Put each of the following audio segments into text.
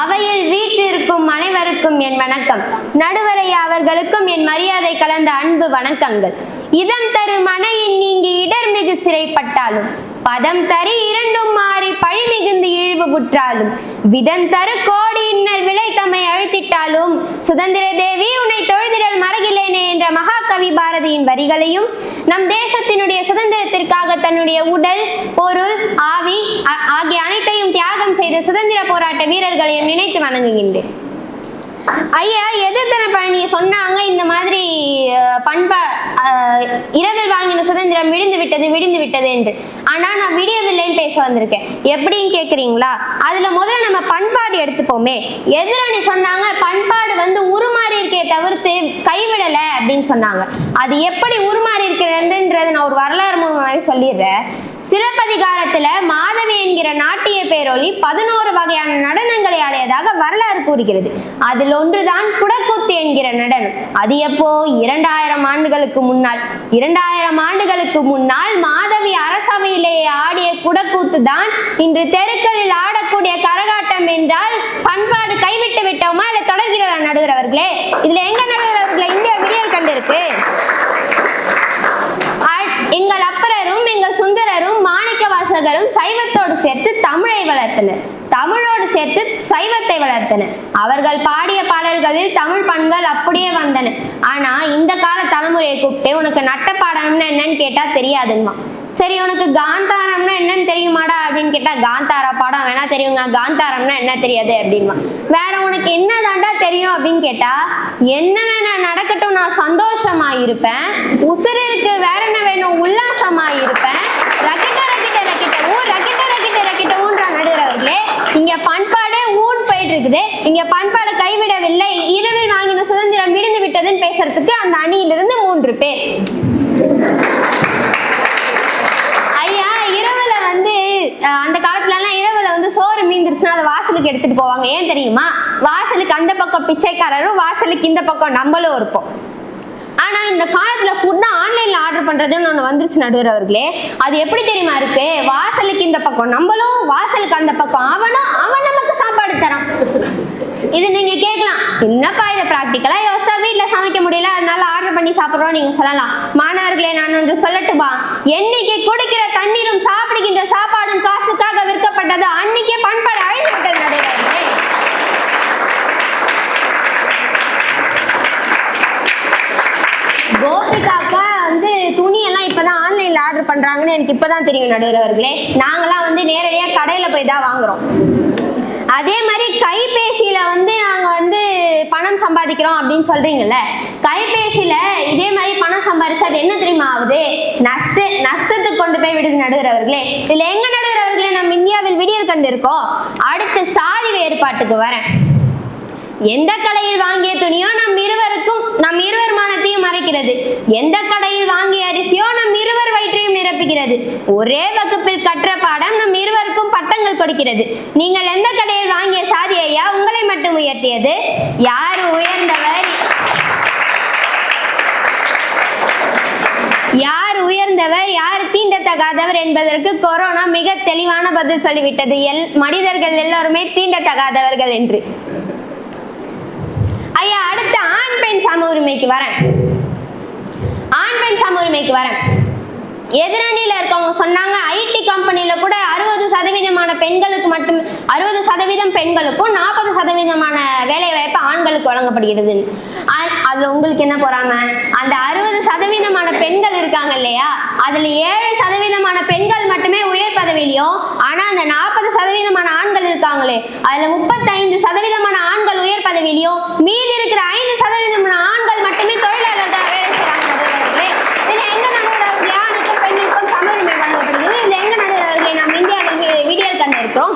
அவையில் வீற்றிருக்கும் அனைவருக்கும் என் வணக்கம். நடுவரை அவர்களுக்கும் என் மரியாதை கலந்த அன்பு வணக்கங்கள். இதம் தரும் மனையின் நீங்கி இடர் மிகு சிறைப்பட்டாலும் பதம் தரி இரண்டும் மாறி பழி மிகுந்து இழிவு புற்றாலும். விதம் தரு கோடி இன்னர் விலை தம்மை அழுத்திட்டாலும் சுதந்திர தேவி உன்னை தொழுதிடல் மறகிலேனே என்ற மகாகவி பாரதியின் வரிகளையும் நம் தேசத்தினுடைய சுதந்திரத்திற்காக தன்னுடைய உடல் பொருள் ஆவி ஆகிய அனைத்தையும் தியாகம் செய்த சுதந்திர போராட்ட வீரர்களையும் நினைத்து வணங்குகின்றேன். ஐயா எதிர்த்தன பழனியை சொன்னாங்க இந்த மாதிரி பண்பா இரவில் வாங்கின சுதந்திரம் விடிந்து விட்டது விடிந்து விட்டது என்று. ஆனால் நான் விடியவில்லைன்னு பேச வந்திருக்கேன். எப்படின்னு கேட்குறீங்களா அதில் முதல்ல நம்ம பண்பாடு எடுத்துப்போமே. எதிரணி சொன்னாங்க பண்பாடு வந்து உருமாறி இருக்கே தவிர்த்து கைவிடலை அப்படின்னு சொன்னாங்க. அது எப்படி உருமாறி இருக்கிறதுன்றது நான் ஒரு வரலாறு மூலமாகவே சொல்லிடுறேன். சிலப்பதிகாரத்துல மாதவி என்கிற நாட்டிய பேரொழி பதினோரு வகையான நடனங்களை ஆடியதாக வரலாறு கூறுகிறது. அதில் ஒன்றுதான் குடக்கூத்து என்கிற நடனம். அது எப்போ? இரண்டாயிரம் ஆண்டுகளுக்கு முன்னால். இரண்டாயிரம் ஆண்டுகளுக்கு முன்னால் மாதவி அரசவையிலேயே ஆடிய குடக்கூத்து தான் இன்று தெருக்களில் ஆடக்கூடிய கரகாட்டம் என்றால் பண்பாடு கைவிட்டு விட்டோமா? இல்லை தொடர்கிறதா நடுவர் அவர்களே? இதுல எங்க நடுவர் அவர்களே இந்தியா விடியல் கண்டிருக்கு ஆ- எங்கள் அப்பரரும் எங்கள் மாணிக்க வாசகரும் சைவத்தோடு சேர்த்து தமிழை வளர்த்தனர். தமிழோடு சேர்த்து சைவத்தை வளர்த்தனர். அவர்கள் பாடிய பாடல்களில் தமிழ் பண்கள் அப்படியே வந்தன. ஆனா இந்த கால தலைமுறையை கூப்பிட்டு உனக்கு நட்ட பாடம்னா என்னன்னு கேட்டா தெரியாதுங்கம்மா. சரி உனக்கு காந்தாரம்னா என்னன்னு தெரியுமாடா அப்படின்னு கேட்டா காந்தாரா பாடம் வேணா தெரியுங்க காந்தாரம்னா என்ன தெரியாது அப்படின்மா. வேற உனக்கு என்ன தாண்டா தெரியும் அப்படின்னு கேட்டா என்ன வேணா நடக்கட்டும் நான் சந்தோஷமா இருப்பேன் உசுருக்கு வேற என்ன வேணும்? உல்லாசமா இருப்பேன் இருக்குது. இங்க பண்பாடு கைவிடவில்லை. இரவில் வாங்கின சுதந்திரம் விடுந்து விட்டதுன்னு பேசுறதுக்கு அந்த அணியிலிருந்து மூன்று பேர். ஐயா இரவுல வந்து அந்த காலத்துல எல்லாம் இரவுல வந்து சோறு மீந்துருச்சுன்னா அதை வாசலுக்கு எடுத்துட்டு போவாங்க. ஏன் தெரியுமா? வாசலுக்கு அந்த பக்கம் பிச்சைக்காரரும் வாசலுக்கு இந்த பக்கம் நம்மளும் இருப்போம். ஆனா இந்த காலத்துல ஃபுட் ஆன்லைன்ல ஆர்டர் பண்றதுன்னு ஒண்ணு வந்துருச்சு நடுவர் அவர்களே. அது எப்படி தெரியுமா இருக்கு? வாசலுக்கு இந்த பக்கம். நம்மளும் வாசலுக்கு அந்த பக்கம். அவனும் அவன் நமக்கு சாப்பாடு தரான். இது நீங்க கேட்கலாம். என்னப்பா இதை? ப்ராக்டிக்கலா யோசிச்சா வீட்டுல சமைக்க முடியல. அதனால ஆர்டர் பண்ணி சாப்பிடுறோம் நீங்க சொல்லலாம். மாணவர்களே நான் ஒன்று சொல்லட்டுமா? என்னைக்கு குடிக்கிற தண்ணீரும் சாப்பிடுகின்ற சாப்பாடு ஆர்டர் பண்றாங்கன்னு எனக்கு இப்பதான் தெரியும் நடுவர் அவர்களே. நாங்களாம் வந்து நேரடியா கடையில போய் தான் வாங்குறோம். அதே மாதிரி கைபேசியில வந்து நாங்க வந்து பணம் சம்பாதிக்கிறோம் அப்படின்னு சொல்றீங்கல்ல கைபேசியில இதே மாதிரி பணம் சம்பாதிச்சா அது என்ன தெரியுமா ஆகுது? நஷ்ட நஷ்டத்துக்கு கொண்டு போய் விடுது நடுவர் அவர்களே. இதுல எங்க நடுவர் அவர்களே நம்ம இந்தியாவில் விடியல் கண்டு இருக்கோம். அடுத்து சாதி வேறுபாட்டுக்கு வரேன். எந்த கடையில் வாங்கிய துணியோ நம் இருவருக்கும் நம் இருவர் மனத்தையும் மறைக்கிறது. எந்த கடையில் வாங்கிய அரிசியோ நம் இருவர் வயிற்றையும் நிரப்புகிறது. ஒரே வகுப்பில் கற்ற பாடம் நம் இருவருக்கும் பட்டங்கள் கொடுக்கிறது. நீங்கள் எந்த கடையில் வாங்கிய சாதி ஐயா உங்களை மட்டும் உயர்த்தியது? யார் உயர்ந்தவர்? யார் உயர்ந்தவர்? யார் தீண்டத்தகாதவர் என்பதற்கு கொரோனா மிக தெளிவான பதில் சொல்லிவிட்டது. எல் மனிதர்கள் எல்லோருமே தீண்டத்தகாதவர்கள் என்று ஐயா அடுத்து ஆண் பெண் சம உரிமைக்கு வரேன். ஆண் பெண் சம உரிமைக்கு வரேன். எதிரணியில இருக்கவங்க சொன்னாங்க ஐடி கம்பெனியில் கூட அறுபது சதவீதமான பெண்களுக்கு மட்டும் அறுபது சதவீதம் பெண்களுக்கும் நாற்பது சதவீதமான வேலை வாய்ப்பு ஆண்களுக்கு வழங்கப்படுகிறது. அதில் உங்களுக்கு என்ன போறாம? அந்த அறுபது சதவீதமான பெண்கள் இருக்காங்க இல்லையா? அதுல ஏழு சதவீதமான பெண்கள் மட்டுமே உயர் பதவியிலையும் ஆனா அந்த நாற்பது சதவீதமான ஆண்கள் இருக்காங்களே அதுல முப்பத்தைந்து சதவீதமான ஆண்கள் உயர் பதவியிலையும் மீதி இருக்கிற ஐந்து சதவீதம் ஆண்கள் மட்டுமே தொழிலாளர்களாக வேலை செய்றாங்க நடுவர்களே. இதுல எங்க நடுவர் அவர்களே ஆணுக்கும் பெண்ணுக்கும் சம உரிமை வழங்கப்படுகிறது இதுல எங்க நடுவர் அவர்களே நம்ம இந்தியாவில் வி- விடியல் கண்டு இருக்கிறோம்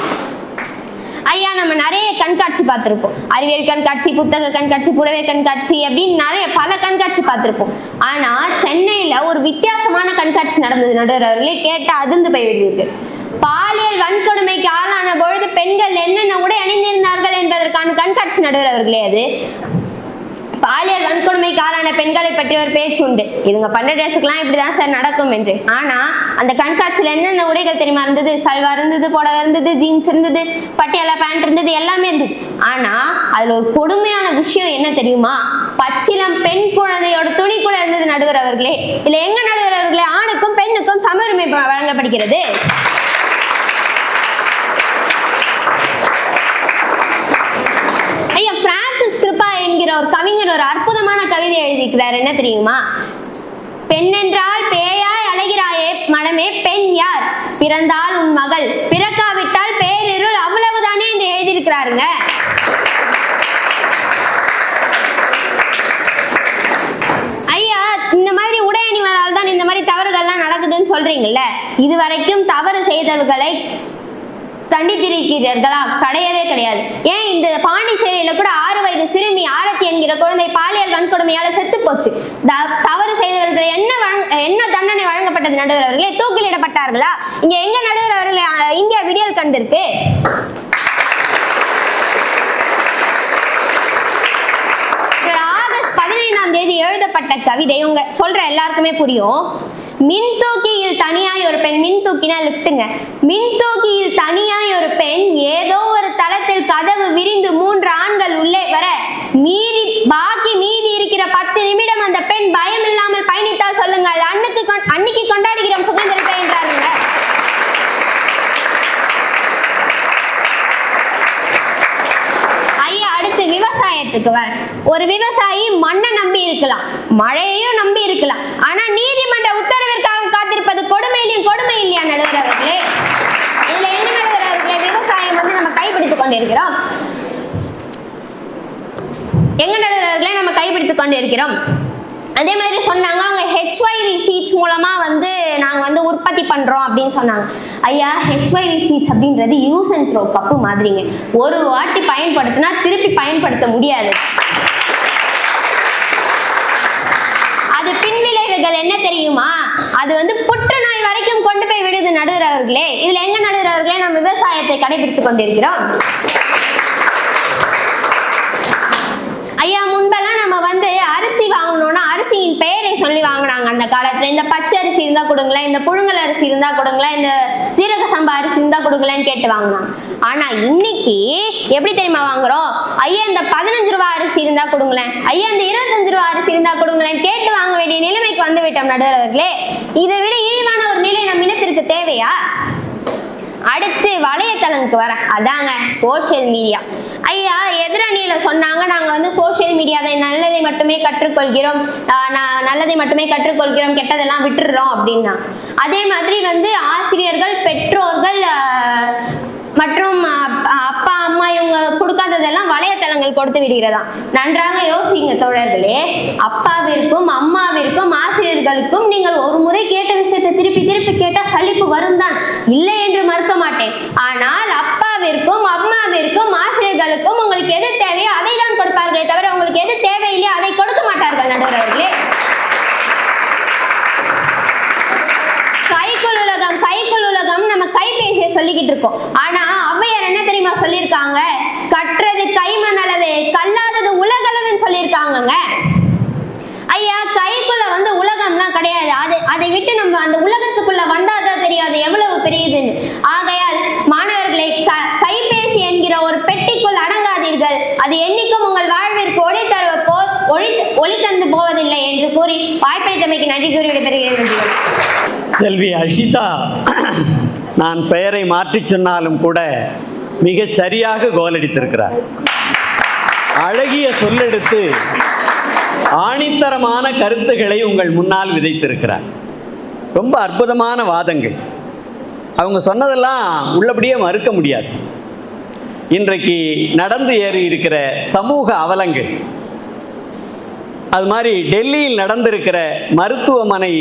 ஐயா நம்ம நிறைய கண்காட்சி பார்த்துருப்போம். அறிவியல் கண்காட்சி புத்தக கண்காட்சி புடவை கண்காட்சி அப்படின்னு நிறைய பல கண்காட்சி பார்த்துருப்போம். ஆனா சென்னையில ஒரு வித்தியாசமான கண்காட்சி நடந்தது. நடுவர் கேட்டா அதிர்ந்து போய்விடுவீர்கள் பாலியல் வன்கொடுமைக்கு ஆளான பொழுது பெண்கள் என்னென்ன உடை அணிந்திருந்தார்கள் என்பதற்கான கண்காட்சி நடுவர் அவர்களே அது. பாலியல் வன்கொடுமை வன்கொடுமைக்கு ஆளான பெண்களை பற்றி ஒரு பேச்சு உண்டு. இதுங்க பண்ண ட்ரெஸ்ஸுக்கெல்லாம் இப்படிதான் சார் நடக்கும் என்று. ஆனா அந்த கண்காட்சியில என்னென்ன உடைகள் தெரியுமா இருந்தது? சல்வா இருந்தது புடவை இருந்தது ஜீன்ஸ் இருந்தது பட்டியாலா பேண்ட் இருந்தது எல்லாமே இருந்தது. ஆனா அதுல ஒரு கொடுமையான விஷயம் என்ன தெரியுமா? பச்சிலம் பெண் குழந்தையோட துணி கூட இருந்தது நடுவர் அவர்களே. இல்ல எங்க நடுவர் அவர்களே? ஆணுக்கும் பெண்ணுக்கும் சம உரிமை வழங்கப்படுகிறது. ஒரு கவிஞர் ஒரு அற்புதமான கவிதை எழுதியிருக்கிறார். என்ன தெரியுமா? பெண்ணென்றால் பேயாய் அழகிறாயே மனமே பெண் யார்? பிறந்தால் உன் மகள். பிறக்காவிட்டால் பேரிருள் அவ்வளவுதானே என்று எழுதியிருக்கிறாருங்க. ஐயா இந்த மாதிரி உடை அணிவதால் தான் இந்த மாதிரி தவறுகள்லாம் நடக்குதுன்னு சொல்றீங்கல்ல. இது வரைக்கும் தவறு செய்தல்களை தண்டித்திருக்கிறீர்களா கிடையவே கிடையாது. ஏன் இந்த பாண்டிச்சேரியில கூட ஆறு வயது சிறுமி ஆரத்தி என்கிற குழந்தை பாலியல் வன்கொடுமையால செத்து போச்சு. த- தவறு செய்தவர்கள் என்ன வழங்க- என்ன தண்டனை வழங்கப்பட்டது நடுவர் அவர்களே? தூக்கிலிடப்பட்டார்களா? இங்க எங்க நடுவர் அவர்களே இந்தியா விடியல் கண்டிருக்கு? ஆகஸ்ட் பதினைந்தாம் தேதி எழுதப்பட்ட கவிதை உங்க சொல்ற எல்லாருக்குமே புரியும். மின்தூக்கியில் தனியாய் ஒரு பெண் மின்தூக்கினா லிஃப்ட்டுங்க மின்தூக்கியில் தனியாய் ஒரு பெண் ஏதோ ஒரு தளத்தில் கதவு விரிந்து மூன்று ஆண்கள் உள்ளே வர மீதி பாக்கி மீதி இருக்கிற பத்து நிமிடம் அந்த பெண் பயம் இல்லாமல் பயணித்தால் சொல்லுங்க அன்னுக்கு அன்னைக்கு அன்னைக்கு கொண்டாடுகிறோம் சுதந்திரத்தை என்றாருங்க. ஐயா அடுத்து விவசாயத்துக்கு வர. ஒரு விவசாயி மண்ணை நம்பி இருக்கலாம் மழையையும் நம்பி இருக்கலாம் ஆனா நீதிமன்ற உத்தரவிற்காக காத்திருப்பது கொடுமையிலையும் கொடுமை இல்லையா நடுவர் அவர்களே இதுல என்ன நடுவர் அவர்களே விவசாயம் வந்து நம்ம கைப்பிடித்துக் கொண்டிருக்கிறோம். எங்க நடுவர் அவர்களே நம்ம கைப்பிடித்துக் கொண்டிருக்கிறோம். அதே மாதிரி சொன்னாங்க அவங்க ஹெச்ஒய்வி சீட்ஸ் மூலமா வந்து நாங்க வந்து உற்பத்தி பண்றோம் அப்படின்னு சொன்னாங்க. ஐயா ஹெச்ஒய்வி சீட்ஸ் அப்படின்றது யூஸ் அண்ட் த்ரோ கப்பு மாதிரிங்க. ஒரு வாட்டி பயன்படுத்தினா திருப்பி பயன்படுத்த முடியாது. நோய்கள் என்ன தெரியுமா? அது வந்து புற்றுநோய் வரைக்கும் கொண்டு போய் விடுது நடுவர் அவர்களே இதுல எங்க நடுவர் அவர்களே நம்ம விவசாயத்தை கடைபிடித்துக் கொண்டிருக்கிறோம். வாங்கினாங்க அந்த காலத்துல. இந்த பச்சை அரிசி இருந்தா கொடுங்களேன் இந்த புழுங்கல் அரிசி இருந்தா கொடுங்களேன் இந்த சீரக சம்பா அரிசி இருந்தா கொடுங்களேன்னு கேட்டு வாங்கினாங்க ஆனா இன்னைக்கு எப்படி தெரியுமா வாங்குறோம்? ஐயா இந்த பதினஞ்சு ரூபா அரிசி இருந்தா கொடுங்களேன். ஐயா இந்த இருபத்தஞ்சு ரூபா அரிசி இருந்தா கொடுங்களேன் கேட்டு வாங்க வேண்டிய நிலைமைக்கு வந்து விட்டோம் நடுவர் அவர்களே இதை விட இழிவான ஒரு நிலை நம் இனத்திற்கு தேவையா? அடுத்து வலையத்தளங்களுக்கு வரேன். அதாங்க சோசியல் மீடியா ஐயா எதிரணியில சொன்னாங்க நாங்க வந்து சோஷியல் மட்டுமே கற்றுக்கொள்கிறோம் நல்லதை மட்டுமே கற்றுக்கொள்கிறோம் கெட்டதெல்லாம் விட்டுடுறோம் அப்படின்னா. அதே மாதிரி வந்து ஆசிரியர்கள் பெற்றோர்கள் மற்றும் அப்பா அம்மா இவங்க கொடுக்காததெல்லாம் வலையத்தளங்கள் கொடுத்து விடுகிறதா நன்றாக யோசிங்க தோழர்களே. அப்பாவிற்கும் அம்மாவிற்கும் ஆசிரியர்களுக்கும் நீங்கள் ஒரு முறை கேட்ட விஷயத்தை திருப்பி திருப்பி கேட்டால் சலிப்பு வரும் தான். இல்லை என்று மறுக்க மாட்டேன். ஆனால் அப்பாவிற்கும் அம்மாவிற்கும் ஆசிரியர்களுக்கும் உங்களுக்கு எது தேவையோ அதை தான் கொடுப்பார்களே தவிர உங்களுக்கு எது தேவையில்லையோ அதை கொடுக்க மாட்டார்கள் நடுவர் அவர்களே கைக்குள் உலகம் கைக்குள் உலகம் நம்ம கைபேசியை சொல்லிக்கிட்டு இருக்கோம். ஆனா ஔவையார் என்ன தெரியுமா சொல்லியிருக்காங்க? கற்றது கைமண் அளவு கல்லாதது உலகளவுன்னு சொல்லியிருக்காங்கங்க. ஐயா கைக்குள்ள வந்து உலகம்லாம் கிடையாது. அது அதை விட்டு நம்ம அந்த உலகத்துக்குள்ள வந்தா தெரியும் அது எவ்வளவு பெரியதுன்னு ஆகையால் மாணவர்களை க- கைபேசி என்கிற ஒரு பெட்டிக்குள் அடங்காதீர்கள் அது என்னைக்கும் உங்கள் வாழ்விற்கு ஒளி தருவ போ ஒளி ஒளி தந்து போவதில்லை என்று கூறி வாய்ப்பளித்தமைக்கு நன்றி கூறி விடைபெறுகிறேன் செல்வி அஷிதா நான் பெயரை மாற்றி சொன்னாலும் கூட மிகச் சரியாக கோலடித்திருக்கிறார். அழகிய சொல்லெடுத்து ஆணித்தரமான கருத்துக்களை உங்கள் முன்னால் விதைத்திருக்கிறார். ரொம்ப அற்புதமான வாதங்கள். அவங்க சொன்னதெல்லாம் உள்ளபடியே மறுக்க முடியாது. இன்றைக்கு நடந்து ஏறி இருக்கிற சமூக அவலங்கள் அது மாதிரி டெல்லியில் நடந்திருக்கிற மருத்துவமனை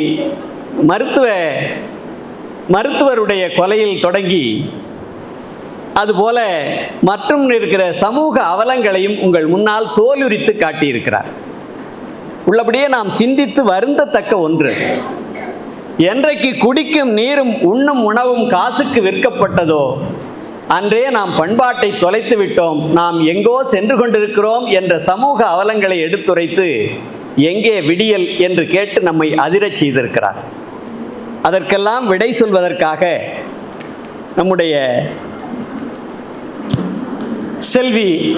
மருத்துவ மருத்துவருடைய கொலையில் தொடங்கி அதுபோல மற்றும் இருக்கிற சமூக அவலங்களையும் உங்கள் முன்னால் தோலுரித்து காட்டியிருக்கிறார். உள்ளபடியே நாம் சிந்தித்து வருந்தத்தக்க ஒன்று. என்றைக்கு குடிக்கும் நீரும் உண்ணும் உணவும் காசுக்கு விற்கப்பட்டதோ அன்றே நாம் பண்பாட்டை தொலைத்து விட்டோம். நாம் எங்கோ சென்று கொண்டிருக்கிறோம் என்ற சமூக அவலங்களை எடுத்துரைத்து எங்கே விடியல்? என்று கேட்டு நம்மை அதிரச் செய்திருக்கிறார். அதற்கெல்லாம் விடை சொல்வதற்காக நம்முடைய செல்வி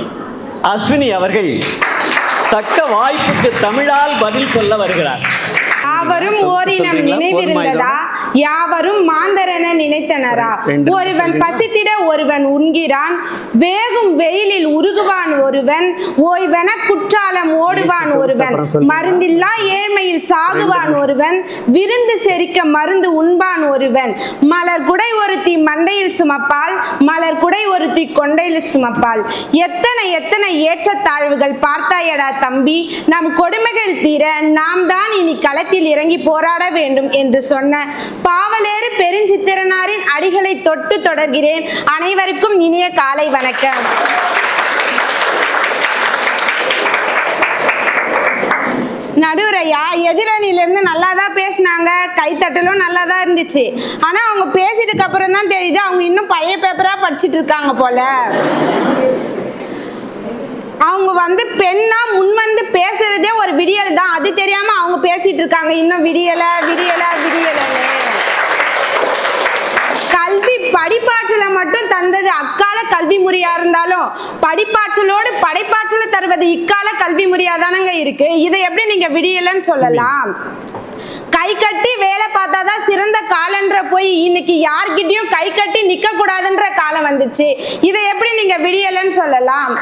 அஸ்வினி அவர்கள் தக்க வாய்ப்புக்கு தமிழால் பதில் சொல்ல வருகிறார். யாவரும் ஓரினம்? நினைவிருந்ததா? யாவரும் மாந்தரென நினைத்தனரா? ஒருவன்? பசித்திட ஒருவன் உண்கிறான். வேகும் வெயிலில் உருகுவான் ஒருவன். ஓய்வென குற்றாலம் ஓடுவான் ஒருவன். மருந்தில்லா ஏழ்மையில் சாகுவான் ஒருவன். விருந்து செரிக்க மருந்து உண்பான் ஒருவன். மலர் குடை ஒருத்தி மண்டையில் சுமப்பால் மலர் குடை ஒருத்தி கொண்டையில் சுமப்பால் எத்தனை எத்தனை ஏற்றத்தாழ்வுகள் பார்த்தாயடா தம்பி. நம் கொடுமைகள் தீர நாம் தான் இனி களத்தில் இறங்கி போராட வேண்டும் என்று சொன்ன பாவலேறு பெருஞ்சித்திரனாரின் அடிகளை தொட்டு தொடர்கிறேன். அனைவருக்கும் இனிய காலை வணக்கம். நடுவரையா எதிரணிலேருந்து நல்லா தான் பேசினாங்க. கைத்தட்டலும் நல்லா தான் இருந்துச்சு. ஆனால் அவங்க பேசிட்டுக்கு அப்புறம் தான் தெரியுது அவங்க இன்னும் பழைய பேப்பராக படிச்சுட்டு இருக்காங்க போல. அவங்க வந்து பெண்ணா முன் வந்து பேசுறதே ஒரு விடியல் தான். அது தெரியாம அவங்க பேசிட்டு இருக்காங்க. இன்னும் விடியல விடியல விடியலை படிப்பாற்றல மட்டும் தந்தது அக்கால கல்வி முறையா இருந்தாலும் படிப்பாற்றலோடு படைப்பாற்றலை தருவது இக்கால கல்வி முறையா தானங்க இருக்கு. இதை எப்படி நீங்க விடியலன்னு சொல்லலாம். கை கட்டி வேலை பார்த்தாதான் சிறந்த காலன்ற போய் இன்னைக்கு யார்கிட்டயும் கை கட்டி நிக்க கூடாதுன்ற காலம் வந்துச்சு. இதை எப்படி நீங்க விடியலன்னு சொல்லலாம்.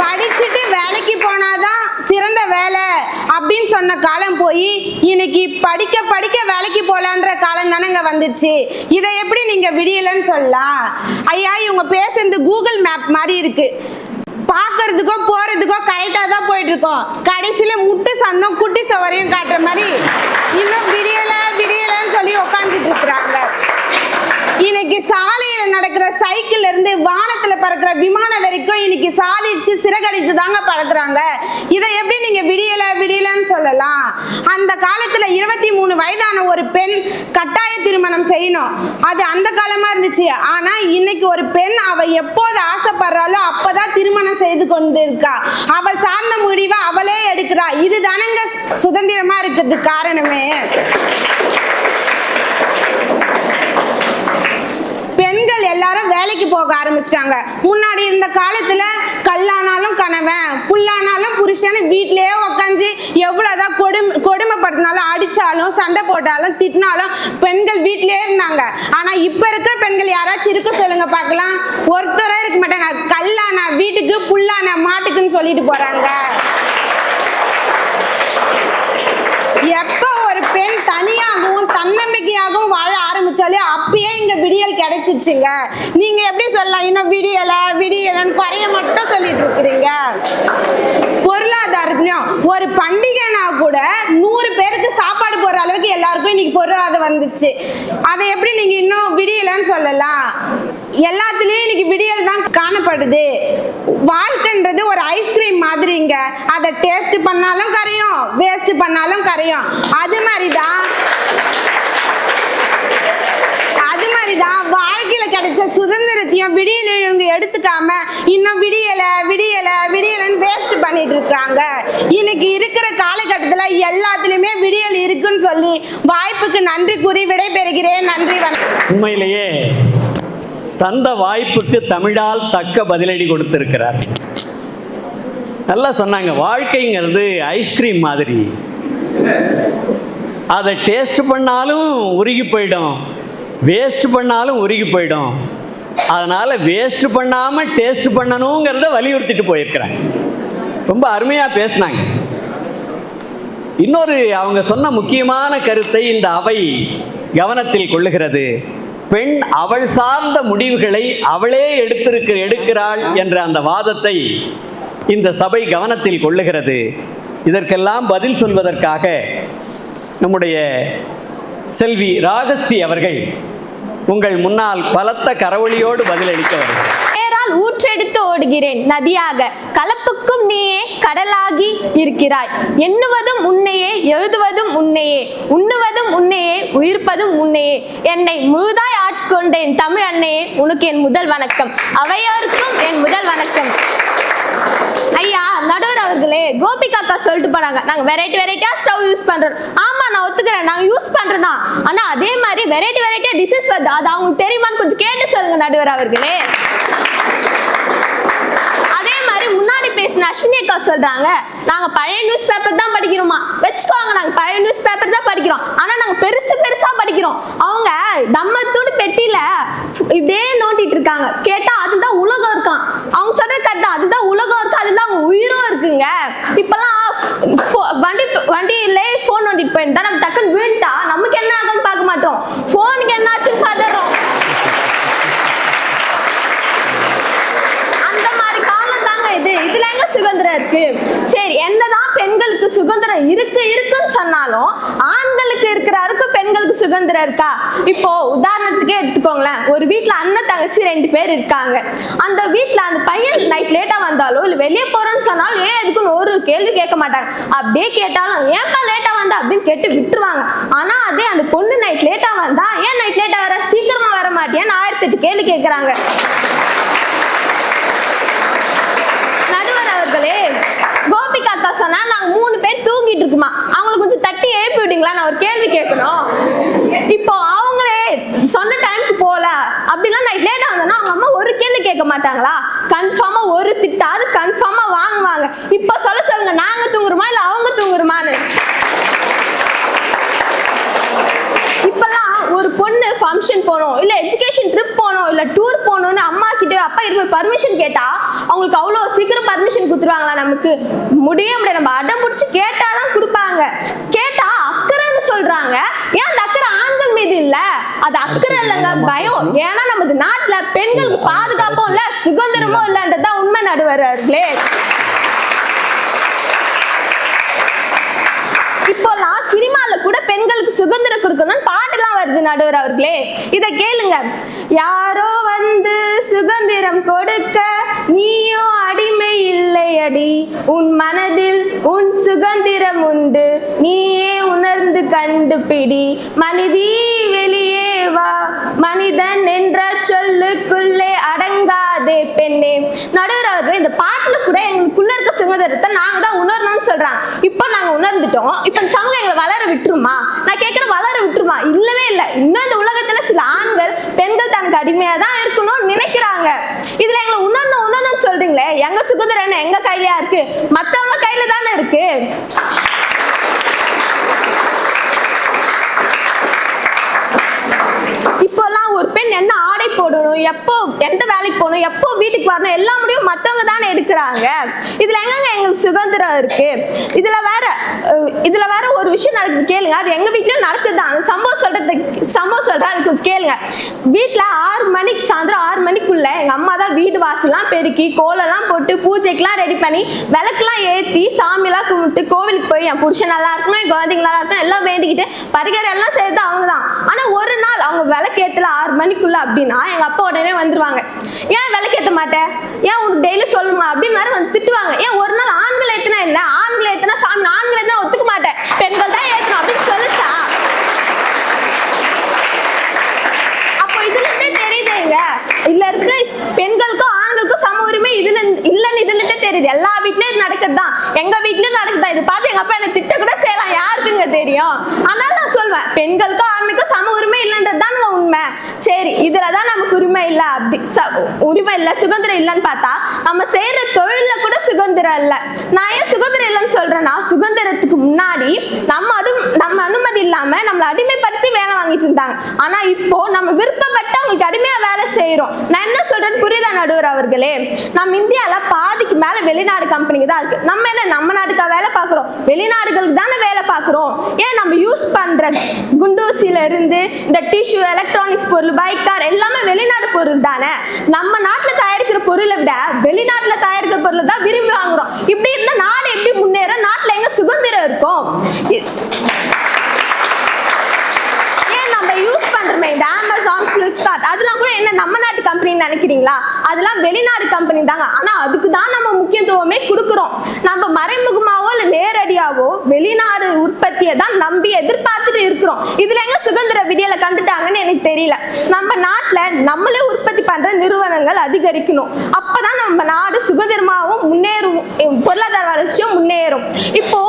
படிச்சுட்டு வேலைக்கு போனாதான் சிறந்த வேலை. அப்படின்னு சொன்ன காலம் போய் இன்னைக்கு படிக்க படிக்க வேலைக்கு போலான்ற காலம் தானங்க வந்துச்சு. இதை எப்படி நீங்க விடியலன்னு சொல்லலாம்? ஐயா இவங்க பேசுறது கூகுள் மேப் மாதிரி இருக்கு. பார்க்கறதுக்கோ போறதுக்கோ கரெக்டாக தான் போயிட்டு இருக்கோம் கடைசியில முட்டு சந்தம் குட்டி சுவரையும் காட்டுற மாதிரி இன்னும் விடியல விடியலன்னு சொல்லி உக்காந்துட்டு இருக்கிறாங்க. இன்னைக்கு சாலையில நடக்கிற சைக்கிள்ல இருந்து வானத்துல பறக்கிற விமானம் வரைக்கும் இன்னைக்கு சாதிச்சு சிறகடித்து தாங்க பறக்குறாங்க. இதை எப்படி நீங்க விடியல விடியலன்னு சொல்லலாம்? அந்த காலத்துல இருபத்தி மூணு வயதான ஒரு பெண் கட்டாய திருமணம் செய்யணும். அது அந்த காலமா இருந்துச்சு. ஆனா இன்னைக்கு ஒரு பெண் அவ எப்போது ஆசைப்படுறாளோ அப்பதான் திருமணம் செய்து கொண்டு இருக்கா அவள் சார்ந்த முடிவை அவளே எடுக்கிறா. இது தானங்க சுதந்திரமா இருக்கிறது காரணமே. பெண்கள் எல்லாரும் வேலைக்கு போக ஆரம்பிச்சிட்டாங்க. முன்னாடி இருந்த காலத்துல கல்லானாலும் கணவன் புல்லானாலும் புருஷன் வீட்லயே உக்காந்து எவ்வளவுதான் கொடுமை கொடுமைப்படுத்தினாலும் அடிச்சாலும் சண்டை போட்டாலும் திட்டினாலும் பெண்கள் வீட்லயே இருந்தாங்க. ஆனா இப்ப இருக்கிற பெண்கள் யாராச்சும் இருக்க சொல்லுங்க பார்க்கலாம். ஒருத்தரே இருக்க மாட்டாங்க. கல்லான வீட்டுக்கு புல்லான மாட்டுக்குன்னு சொல்லிட்டு போறாங்க. எப்ப ஒரு பெண் தனியாகவும் தன்னம்பிக்கையாகவும் வாழ ஆரம்பிச்சாலே அப்பயே இங்க விடியல் கிடைச்சிச்சுங்க நீங்க எப்படி சொல்லலாம்? இன்னும் விடியல? விடியலன்னு குறைய மட்டும் சொல்லிட்டு இருக்கிறீங்க. பொருளாதாரத்துலயும் ஒரு பண்டிகைனா கூட நூறு பேருக்கு சாப்பாடு போடுற அளவுக்கு எல்லாருக்கும் இன்னைக்கு பொருளாதாரம் வந்துச்சு. அதை எப்படி நீங்க இன்னும் விடியலன்னு சொல்லலாம்? எல்லாத்துலயும் இன்னைக்கு விடியல் தான் காணப்படுது. வாழ்க்கைன்றது ஒரு ஐஸ்கிரீம் மாதிரிங்க. அதை டேஸ்ட் பண்ணாலும் கரையும் வேஸ்ட் பண்ணாலும் கரையும். அது மாதிரி தான் மாதிரிதான் வாழ்க்கையில கிடைச்ச சுதந்திரத்தையும் விடியலையும் இவங்க எடுத்துக்காம இன்னும் விடியல விடியல விடியலன்னு வேஸ்ட் பண்ணிட்டு இருக்காங்க. இன்னைக்கு இருக்கிற காலகட்டத்துல எல்லாத்துலயுமே விடியல் இருக்குன்னு சொல்லி வாய்ப்புக்கு நன்றி கூறி விடைபெறுகிறேன். நன்றி வணக்கம். உண்மையிலேயே தந்த வாய்ப்புக்கு தமிழால் தக்க பதிலடி கொடுத்திருக்கிறார். நல்லா சொன்னாங்க. வாழ்க்கைங்கிறது ஐஸ்கிரீம் மாதிரி. அதை டேஸ்ட் பண்ணாலும் உருகி போயிடும். வேஸ்ட் பண்ணாலும் உருகி போயிடும். அதனால் வேஸ்ட் பண்ணாமல் டேஸ்ட் பண்ணணுங்கிறத வலியுறுத்திட்டு போயிருக்கிறாங்க ரொம்ப அருமையாக பேசினாங்க. இன்னொரு அவங்க சொன்ன முக்கியமான கருத்தை இந்த அவை கவனத்தில் கொள்ளுகிறது. பெண் அவள் சார்ந்த முடிவுகளை அவளே எடுத்திருக்க எடுக்கிறாள் என்ற அந்த வாதத்தை இந்த சபை கவனத்தில் கொள்ளுகிறது. இதற்கெல்லாம் பதில் சொல்வதற்காக நம்முடைய செல்வி ராகஸ்ரீ அவர்கள் உங்கள் முன்னால் பலத்த கரவொலியோடு பதிலளிக்க வருகிறேன். ஊற்றெடுத்து ஓடுகிறேன். நதியாக கலப்புக்கும் நீயே கடலாகி இருக்கிறாய். எண்ணுவதும் உன்னையே எழுதுவதும் உன்னையே உண்ணுவதும் உன்னையே உயிர்ப்பதும் உன்னையே. என்னை முழுதாய் ஆட்கொண்டேன் தமிழ் அன்னையே உனக்கு என் முதல் வணக்கம். அவையோருக்கும் என் முதல் வணக்கம். ஐயா நடுவர் அவர்களே கோபிகாக்கா சொல்லிட்டு போனாங்க. நாங்க வெரைட்டி வெரைட்டியா ஸ்டவ் யூஸ் பண்றோம். ஆமா நான் ஒத்துக்கிறேன். நாங்க யூஸ் பண்றோம் ஆனா அதே மாதிரி வெரைட்டி வெரைட்டியா டிசைன்ஸ் வருது. அது அவங்களுக்கு தெரியுமான்னு கொஞ்சம் கேட்டு சொல்லுங்க நடுவர் அவர்களே. அதே மாதிரி முன்னாடி பேசின அஸ்வினி அக்கா சொல்றாங்க நாங்க பழைய நியூஸ் பேப்பர் தான் படிக்கிறோமா? வச்சுக்கோங்க நாங்க பழைய நியூஸ் பேப்பர் தான் படிக்கிறோம். ஆனா நாங்க பெருசு பெருசா படிக்கிறோம். அவங்க தம்மத்தோடு பெட்டியில இப்படியே நோண்டிட்டு இருக்காங்க. கேட்டா அதுதான் உலகம் இருக்கான் அவங்க சொல்ற கரெக்ட் அதுதான் உலகம் இருக்கு? அதுதான் அவங்க உயிரும் இருக்குங்க. இப்பெல்லாம் வண்டி இல்லை போன் நம்ம டக்குன்னு வீழ்ட்டா நமக்கு என்ன ஆகும்னு பார்க்க மாட்டோம். போனுக்கு என்ன ஆச்சுன்னு பார்த்துடுறோம். அந்த மாதிரி காலம் தாங்க இது. இதுல எங்க சுதந்திரம் இருக்கு? சரி என்னதான் பெண்களுக்கு சுதந்திரம் இருக்கு இருக்குன்னு சொன்னாலும் ஆண்களுக்கு இருக்கிற அளவுக்கு பெண்களுக்கு சுதந்திரம் இருக்கா இப்போ உதாரணத்துக்கே எடுத்துக்கோங்களேன். ஒரு வீட்டுல அண்ணன் தங்கச்சி ரெண்டு பேர் இருக்காங்க. அந்த வீட்டுல அந்த பையன் நைட் லேட்டா வந்தாலும் இல்ல வெளியே போறேன்னு சொன்னாலும் ஏன் எதுக்குன்னு ஒரு கேள்வி கேட்க மாட்டாங்க. அப்படியே கேட்டாலும் ஏன்ப்பா லேட்டா வந்தா? அப்படின்னு கேட்டு விட்டுருவாங்க. ஆனா அதே அந்த பொண்ணு நைட் லேட்டா வந்தா ஏன் நைட் லேட்டா வர? சீக்கிரமா வர மாட்டியான்னு ஆயிரத்தி எட்டு கேள்வி கேட்கறாங்க. நடுவர் அவர்களே கோபிகா அக்கா சொன்னா நாங்க மூணு பேர் தூங்கிட்டு இருக்குமா. அவங்களுக்கு கொஞ்சம் தட்டி எழுப்பி நான் ஒரு கேள்வி கேட்கணும். இப்போ அவங்களே சொன்ன டைம்க்கு போல அப்படிலாம் நைட் லேட் ஆகுதுன்னா அவங்க அம்மா ஒரு கேள்வி கேட்க மாட்டாங்களா? கன்ஃபார்மா ஒரு திட்டாவது கன்ஃபார்மா வாங்குவாங்க. இப்போ சொல்ல சொல்லுங்க நாங்க தூங்குறோமா இல்ல அவங்க தூங்குறோமான்னு? இப்பெல்லாம் ஒரு பொண்ணு ஃபங்க்ஷன் போகணும் இல்ல எஜுகேஷன் ட்ரிப் போகணும் இல்ல டூர் போகணும்னு அம்மா கிட்ட அப்பா கிட்ட பர்மிஷன் கேட்டா அவங்களுக்கு அவ்வளோ சீக்கிரம் பர்மிஷன் கொடுத்துருவாங்களா நமக்கு? முடிய முடியாது. நம்ம அடம் பிடிச்சி கேட்டாதான் கொடுப்பாங்க. கேட்டா சொல்றாங்க. ஏன் அந்த அக்கறை ஆண்கள் மீது இல்ல? அது அக்கறை இல்லைங்க பயம். ஏன்னா நமது நாட்டுல பெண்களுக்கு பாதுகாப்பும் இல்ல சுதந்திரமும் இல்லைன்றதுதான் உண்மை நடுவர்களே. இப்போலாம் சினிமால கூட பெண்களுக்கு சுதந்திரம் கொடுக்கணும்னு பாட்டெல்லாம் வருது நடுவர் அவர்களே. இத கேளுங்க. யாரோ வந்து சுதந்திரம் கொடுக்க நீயோ அடிமை இல்லை அடி உன் மனதில் உன் சுதந்திரம் உண்டு. நீயே உணர்ந்து கண்டுபிடி. மனிதி வெளியே வா. மனிதன் என்ற சொல்லுக்குள்ளே அடங்காதே பெண்ணே. நடுவர் இந்த பாட்டுல கூட எங்களுக்குள்ள இருக்க சுதந்திரத்தை நாங்க தான் உணரணும்னு சொல்றாங்க இப்போ நாங்க உணர்ந்துட்டோம். இப்போ சமூகம் எங்களை வளர விட்டுருமா? நான் கேட்கிற வளர விட்டுருமா? இல்லவே இல்லை. இன்னும் இந்த உலகத்துல சில ஆண்கள் பெண்கள் தனக்கு அடிமையா தான் இருக்கணும்னு நினைக்கிறாங்க இதுல எங்களை உணரணும் உணரணும்னு சொல்றீங்களே எங்க சுதந்திரம் என்ன எங்க கையிலயா இருக்கு. மத்தவங்க கையில தானே இருக்கு இப்போல்லாம் ஒரு பெண் என்ன ஆடை போடணும் எப்போ எந்த வேலைக்கு போகணும் எப்போ வீட்டுக்கு வரணும் எல்லா முடிவும் மற்றவங்க தானே எடுக்கிறாங்க. இதுல எங்கங்க எங்களுக்கு சுதந்திரம் இருக்கு? இதுல வேற இதில் இதுல வேற ஒரு விஷயம் நடக்குது கேளுங்க. அது எங்க வீட்லயும் நடக்குது அந்த சம்பவம் சொல்றது சம்பவம் சொல்றேன் எனக்கு கேளுங்க. வீட்ல ஆறு மணிக்கு சாயந்தரம் ஆறு மணிக்குள்ள எங்க அம்மா தான் வீடு வாசல்லாம் பெருக்கி கோலம்லாம் போட்டு பூஜைக்கெல்லாம் ரெடி பண்ணி விளக்குலாம் ஏத்தி சாமிலாம் கும்பிட்டு கோவிலுக்கு போய் என் புருஷன் நல்லா இருக்கணும் என் குழந்தைங்க நல்லா இருக்கணும் எல்லாம் வேண்டிக்கிட்டு பரிகாரம் எல்லாம் சேர்த்து அவங்க தான் ஆனா ஒரு நாள் அவங்க விளக்கேத்தல ஆறு மணிக்குள்ள அப்படின்னா எங்க அப்பா உடனே வந்துருவாங்க. ஏன் விளக்கேத்த மாட்டேன் ஏன் உனக்கு டெய்லி சொல்லுமா? அப்படின்னு மாதிரி வந்து திட்டுவாங்க. ஏன் ஒரு நாள் ஆண்கள் ஏத்துனா என்ன? ஆண்கள் ஏத்துனா சாமி ஆண்கள் ஏத்துனா ஒத்துக்க மாட்டேன். பெண்கள் தான் ஏத்தணும் அப்படின்னு சொல்லிச்சா அப்போ இதுல இருந்தே தெரியுதுங்க இல்ல இருக்க பெண்களுக்கும் ஆண்களுக்கும் சம உரிமை இதுல இல்லன்னு இதுல இருந்தே தெரியுது. எல்லா வீட்லயும் இது நடக்குது தான். எங்க வீட்லயும் நடக்குது இது பார்த்து எங்க அப்பா என்ன திட்ட கூட செய்யலாம். யாருக்குங்க தெரியும்? அதனால நான் சொல்வேன். பெண்களுக்கும் ஆண்களுக்கும் சம உரிமை இல்லைன்றது தான் உண்மை சரி இதுலதான் நமக்கு உரிமை இல்ல அப்படி. உரிமை இல்ல சுதந்திரம் இல்லைன்னு பார்த்தா நம்ம செய்யற தொழில கூட சுதந்திரம் இல்ல. நான் ஏன் சுதந்திரம் இல்லைன்னு சொல்றேன்னா சுதந்திரத்துக்கு முன்னாடி நம்ம அது நம்ம அனுமதி இல்லாம நம்மள அடிமைப்படுத்தி வேலை வாங்கிட்டு இருந்தாங்க. ஆனா இப்போ நம்ம விருப்பப்பட்ட கடுமையா வேலை செய்யறோம் நான் என்ன சொல்றேன் புரியுதா நடுவர் அவர்களே? நம்ம இந்தியால பாதிக்கு மேல வெளிநாடு கம்பெனிக்கு தான் இருக்கு. நம்ம என்ன நம்ம நாட்டுக்கா வேலை பார்க்குறோம்? வெளிநாடுகளுக்கு தானே வேலை பார்க்குறோம்? ஏன் நம்ம யூஸ் பண்ற குண்டூசில இருந்து இந்த டிஷ்யூ எலக்ட்ரானிக்ஸ் பொருள் பைக் கார் எல்லாமே வெளிநாடு பொருள் தானே? நம்ம நாட்டுல தயாரிக்கிற பொருளை விட வெளிநாட்டுல தயாரிக்கிற பொருளை தான் விரும்பி வாங்குறோம். இப்படி இருந்தா நாடு எப்படி முன்னேற நாட்டுல எங்க சுதந்திரம் இருக்கும் இ- ஏன் நம்ம யூஸ் பண்றோமே இந்த அமேசான் பிளிப்கார்ட் அதெல்லாம் கூட என்ன நம்ம நினைக்கிறீங்களா? அதெல்லாம் வெளிநாடு கம்பெனி தாங்க. ஆனா அதுக்கு தான் நம்ம முக்கியத்துவமே கொடுக்குறோம். நம்ம மறைமுக இல்ல நேரடியாவோ வெளிநாடு உற்பத்தியை தான் நம்பி எதிர்பார்த்துட்டு இருக்கிறோம். இதுல எங்க சுதந்திர விடியலை கண்டுட்டாங்கன்னு எனக்கு தெரியல. நம்ம நாட்டுல நம்மளே உற்பத்தி பண்ற நிறுவனங்கள் அதிகரிக்கணும். அப்பதான் நம்ம நாடு சுதந்திரமாவும் முன்னேறும் பொருளாதார வளர்ச்சியும் முன்னேறும். இப்போ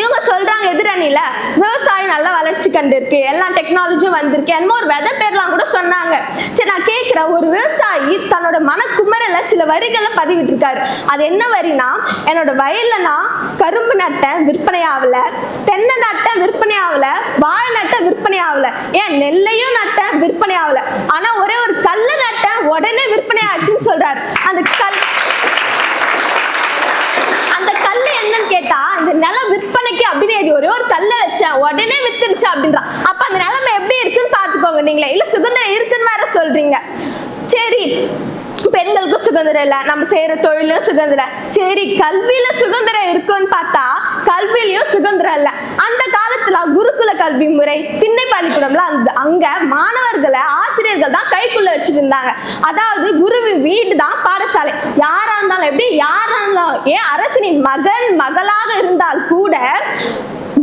இவங்க சொல்றாங்க எதிரணியில விவசாயம் நல்ல வளர்ச்சி கண்டிருக்கு எல்லா டெக்னாலஜியும் வந்திருக்கு என்னமோ ஒரு விதை பேர்லாம் கூட சொன்னாங்க. சரி நான் கேட்கிறேன் ஒரு விவசாயி தன்னோட மனக்குமரல சில வரிகளை பதிவிட்டு இருக்காரு அது என்ன வரினா என்னோட வயல்ல நான் கரும்பு நட்டை விற்பனை ஆகல தென்னை நட்டை விற்பனை ஆகல வாழை நட்டை விற்பனை ஆகல. ஏன்? நெல்லையும் நட்டை விற்பனை ஆகல. ஆனா ஒரே ஒரு கல்லு நட்டை உடனே விற்பனை ஆச்சுன்னு சொல்றாரு. அந்த கல் அந்த கல் என்னன்னு கேட்டா இந்த நிலம் விற்பனைக்கு அப்படின்னு எழுதி ஒரே ஒரு கல்லை வச்சேன் உடனே வித்துருச்சு அப்படின்றான் அப்ப அந்த நிலைமை எப்படி இருக்குன்னு பாத்துக்கோங்க நீங்களே. இல்ல சுதந்திரம் இருக்குன்னு வேற சொல்றீங்க. சரி பெண்களுக்கும் சுதந்திரம் இல்லை. நம்ம செய்யற தொழிலும் சுதந்திரம் சரி கல்வியில சுதந்திரம் இருக்குன்னு பார்த்தா கல்வியிலயும் சுதந்திரம் இல்லை. அந்த காலத்துல குருகுல கல்வி முறை திண்ணை பள்ளிக்கூடம்ல அங்க மாணவர்களை ஆசிரியர்கள் தான் கைக்குள்ள வச்சிருந்தாங்க. அதாவது குருவின் வீடு தான் பாடசாலை. யாரா இருந்தாலும் எப்படி யாரா இருந்தாலும் ஏன் அரசனின் மகன் மகளாக இருந்தால் கூட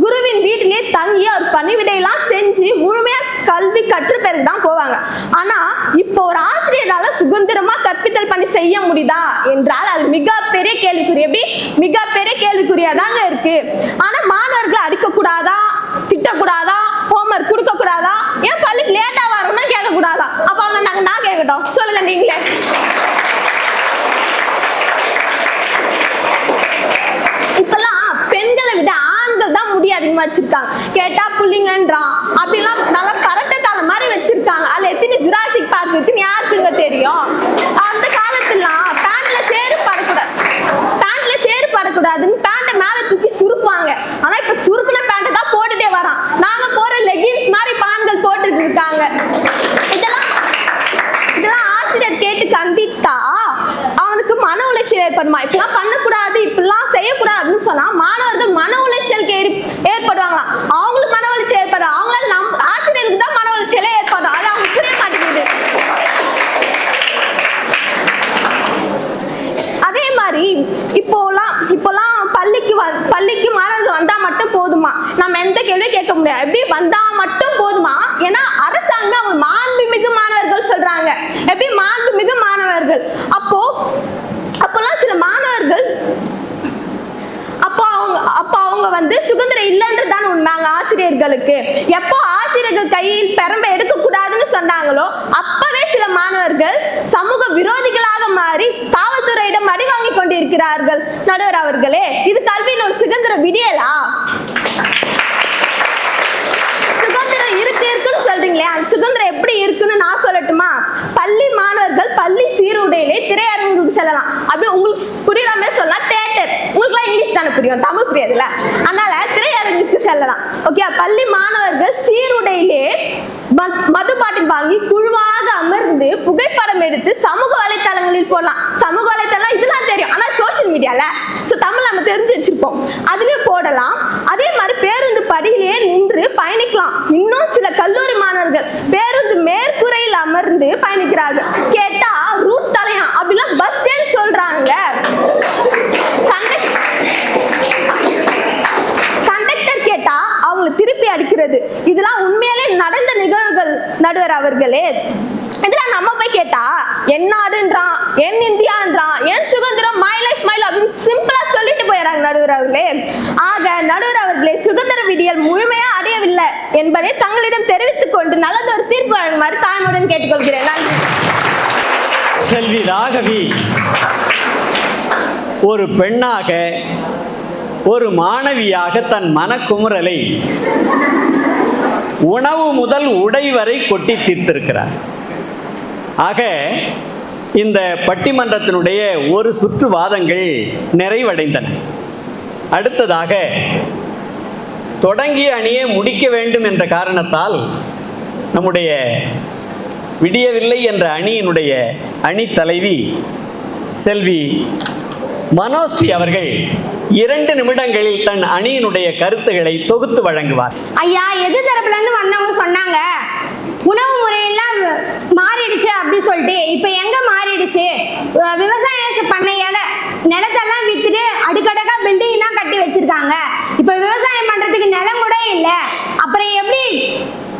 குருவின் வீட்டிலே தங்கி அவர் பணிவிடையெல்லாம் செஞ்சு முழுமையா கல்வி கற்று பிறகு தான் போவாங்க. ஆனா இப்போ ஒரு ஆசிரியரால சுதந்திரமா கற்பித்தல் பணி செய்ய முடியுதா என்றால் அது மிகப்பெரிய கேள்விக்குரிய எப்படி? மிகப்பெரிய கேள்விக்குறியா தாங்க இருக்கு. ஆனா மாணவர்களை அடிக்க கூடாதா திட்டக்கூடாதா? ஹோம்ஒர்க் கொடுக்க கூடாதா ஏன் பள்ளிக்கு லேட்டா வரணும்னா கேட்க கூடாதா அப்ப அவங்க நாங்க நான் கேட்கட்டும். சொல்லுங்க நீங்களே. தான் வச்சிருக்காங்க. கேட்டா புள்ளிங்கன்றான் அப்படிலாம் நல்லா பரட்டை தலை மாதிரி வச்சிருக்காங்க. அதுல எத்தனை ஜுராசிக் பார்க் இருக்குன்னு யாருக்குங்க தெரியும்? அந்த காலத்துலாம் பேண்ட்ல சேரு படக்கூடாது பேண்ட்ல சேறு படக்கூடாதுன்னு பேண்ட்டை மேல தூக்கி சுருப்பாங்க. ஆனா இப்ப சுருக்குன பேண்ட்டை தான் போட்டுட்டே வரான். நாங்க போற லெகின்ஸ் மாதிரி பான்கள் போட்டுட்டு இருக்காங்க. இதெல்லாம் இதெல்லாம் ஆசிரியர் கேட்டு கண்டித்தா அவனுக்கு மன உளைச்சல் ஏற்படுமா? இப்பெல்லாம் பண்ணக்கூடாது இப்பெல்லாம் செய்யக்கூடாதுன்னு சொன்னா மாணவர்கள் மன உளைச்சலுக்கு ஏறி ஏற்படுவாங்களாம். அவங்களுக்கு மன உளைச்சல் ஏற்படும் அவங்களால நம் ஆசிரியருக்கு தான் மன உளைச்சலே ஏற்படும் அது அவங்க புரிய மாட்டேங்குது. அதே மாதிரி இப்போலாம் இப்போலாம் பள்ளிக்கு பள்ளிக்கு மாணவர்கள் வந்தா மட்டும் போதுமா? நம்ம எந்த கேள்வியும் கேட்க முடியாது. எப்படி வந்தா மட்டும் போதுமா? ஏன்னா அரசாங்கம் அவங்க மாண்புமிகு மாணவர்கள் சொல்றாங்க. எப்படி மாண்புமிகு மாணவர்கள் அப்போ அப்போலாம் சில மாணவர்கள் அப்போ அவங்க அப்போ அவங்க வந்து சுதந்திரம் இல்லைன்றது தான் உண்மைங்க ஆசிரியர்களுக்கு. எப்போ ஆசிரியர்கள் கையில் பெரம்ப எடுக்க கூடாதுன்னு சொன்னாங்களோ அப்பவே சில மாணவர்கள் சமூக விரோதிகளாக மாறி காவல்துறையிடம் அடி வாங்கி கொண்டிருக்கிறார்கள். நடுவர் அவர்களே இது கல்வியின் ஒரு சுதந்திர விடியலா சுதந்திரம் இருக்கு இருக்குன்னு சொல்றீங்களே அந்த சுதந்திரம் எப்படி இருக்குன்னு நான் சொல்லட்டுமா பள்ளி மாணவர்கள் பள்ளி சீருடையிலே திரையரங்குக்கு செல்லலாம் அப்படி உங்களுக்கு புரியுற மாதிரி சொன்னா தேட்டர் உங்களுக்குலாம் இங்கிலீஷ் தானே முடியாதுல்ல? அதனால திரையரங்குக்கு செல்லலாம். ஓகே பள்ளி மாணவர்கள் சீருடையிலே மது பாட்டில் வாங்கி குழுவாக அமர்ந்து புகைப்படம் எடுத்து சமூக வலைத்தளங்களில் போடலாம். சமூக வலைத்தளம் இதெல்லாம் தெரியும். ஆனா சோசியல் மீடியால ஸோ தமிழ் நம்ம தெரிஞ்சு வச்சிருப்போம். அதுலயும் போடலாம். அதே மாதிரி பேருந்து படியிலே நின்று பயணிக்கலாம். இன்னும் சில கல்லூரி மாணவர்கள் பேருந்து மேற்கூரையில் அமர்ந்து பயணிக்கிறார்கள். கேட்டா அடிக்கிறது. இதெல்லாம் உண்மையிலே நடந்த நிகழ்வுகள் நடுவர் அவர்களே. இதெல்லாம் நம்ம போய் கேட்டா என் நாடுன்றான் என் இந்தியான்றான் என் சுதந்திரம் மை லைஃப் மை அப்படின்னு சிம்பிளா சொல்லிட்டு போயிடறாங்க நடுவர் அவர்களே. ஆக நடுவர் அவர்களே சுதந்திர விடியல் முழுமையா அடையவில்லை என்பதை தங்களிடம் தெரிவித்துக் கொண்டு நல்லதொரு தீர்ப்பு வழங்குமாறு தாய்முடன் கேட்டுக்கொள்கிறேன். நன்றி. செல்வி ராகவி ஒரு பெண்ணாக ஒரு மாணவியாக தன் மனக்குமுறலை உணவு முதல் உடை வரை கொட்டி தீர்த்திருக்கிறார். ஆக இந்த பட்டிமன்றத்தினுடைய ஒரு சுற்று வாதங்கள் நிறைவடைந்தன. அடுத்ததாக தொடங்கிய அணியை முடிக்க வேண்டும் என்ற காரணத்தால் நம்முடைய விடியவில்லை என்ற அணியினுடைய அணி தலைவி செல்வி மனோஸ்ரீ அவர்கள் இரண்டு நிமிடங்களில் தன் அணியினுடைய கருத்துக்களை தொகுத்து வழங்குவார். ஐயா எது தரப்புல இருந்து வந்தவங்க சொன்னாங்க. உணவு முறையெல்லாம் மாறிடுச்சு அப்படின்னு சொல்லிட்டு. இப்ப எங்க மாறிடுச்சு? விவசாயம் விவசாய பண்ணையால நிலத்தெல்லாம் வித்துட்டு அடுக்கடக்கா பில்டிங் தான் கட்டி வச்சிருக்காங்க. இப்ப விவசாயம் பண்றதுக்கு நிலம் கூட இல்லை. அப்புறம் எப்படி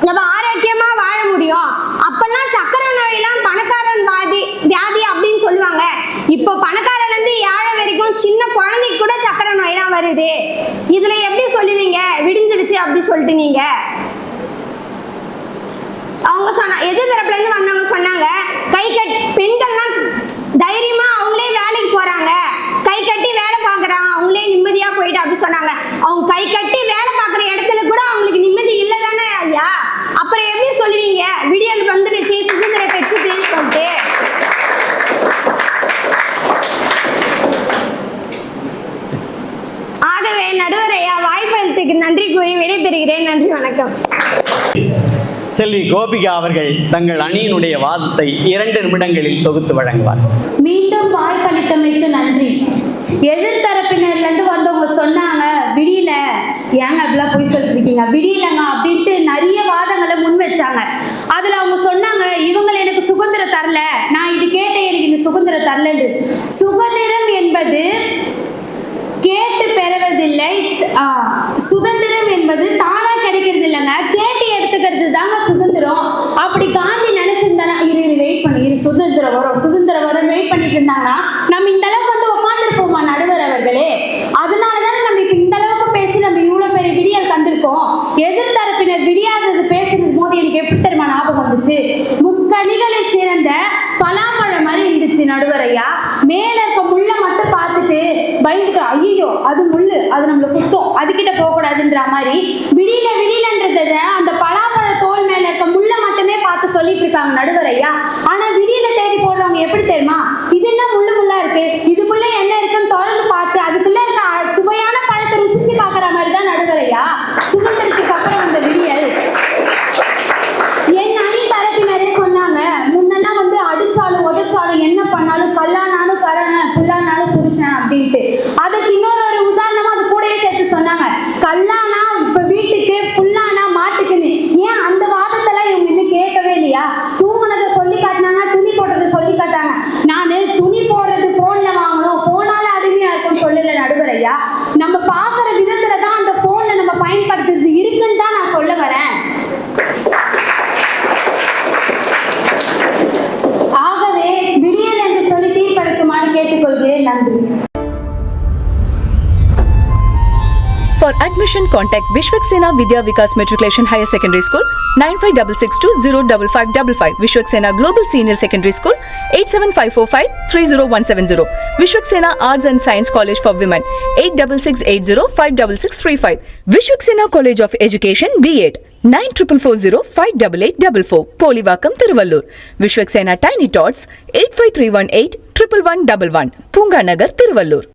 நம்ம ஆரோக்கியமா வாழ முடியும்? அப்பெல்லாம் சக்கரை நோயெல்லாம் பணக்காரன் வாதி வியாதி அப்படின்னு சொல்லுவாங்க. இப்போ சின்ன குழந்தைக்கு கூட சக்கரை நோயெல்லாம் வருது. இதுல எப்படி சொல்லுவீங்க? விடிஞ்சிடுச்சு அப்படி சொல்லிட்டு நீங்க. அவங்க சொன்னா எது தரப்புல இருந்து வந்தவங்க சொன்னாங்க கை கட் பெண்கள்லாம் தைரியமா அவங்களே வேலைக்கு போறாங்க. கை கட்டி வேலை பாக்குறான் அவங்களே நிம்மதியா போயிட்டு அப்படி சொன்னாங்க. அவங்க கை கட்டி வேலை பார்க்குற இடத்துல கூட அவங்களுக்கு நிம்மதி இல்லை தானே ஐயா? அப்புறம் எப்படி சொல்லுவீங்க? விடியல் செல்வி கோபிகா அவர்கள் தங்கள் அணியினுடைய வாதத்தை இரண்டு நிமிடங்களில் தொகுத்து வழங்குவார். மீண்டும் வாய்ப்பளித்தமைக்கு நன்றி. எதிர்த்தரப்பினர்ல இருந்து வந்தவங்க சொன்னாங்க விடியல ஏங்க அப்படிலாம் போய் சொல்லிருக்கீங்க விடியலங்க அப்படின்ட்டு நிறைய வாதங்களை முன் வச்சாங்க. அதுல அவங்க சொன்னாங்க இவங்க எனக்கு சுதந்திரம் தரல. நான் இது கேட்டேன் எனக்கு இந்த சுதந்திரம் தரலன்னு. சுதந்திரம் என்பது கேட்டு ஆ, சுதந்திரம் என்பது தானா கிடைக்கிறது இல்லைங்க கேட்டு எடுத்துக்கிறது தாங்க சுதந்திரம். அப்படி காந்தி நினைச்சிருந்தானா இரு இரு வெயிட் பண்ணி இரு சுதந்திரம் வரும். சுதந்திரம் வரும் வெயிட் பண்ணிட்டு இருந்தாங்கன்னா admission contact Vishwak Sena Vidya Vikas matriculation higher secondary school nine five double six two zero double five double five Vishwak Sena global senior secondary school eight seven five four five three zero one seven zero Vishwak Sena arts and science college for women eight double six eight zero five double six three five Vishwak Sena college of education BEd nine triple four zero five double eight double four Polivakkam Tiruvallur Vishwak Sena tiny tots eight five three one eight triple one double one Poonganagar Tiruvallur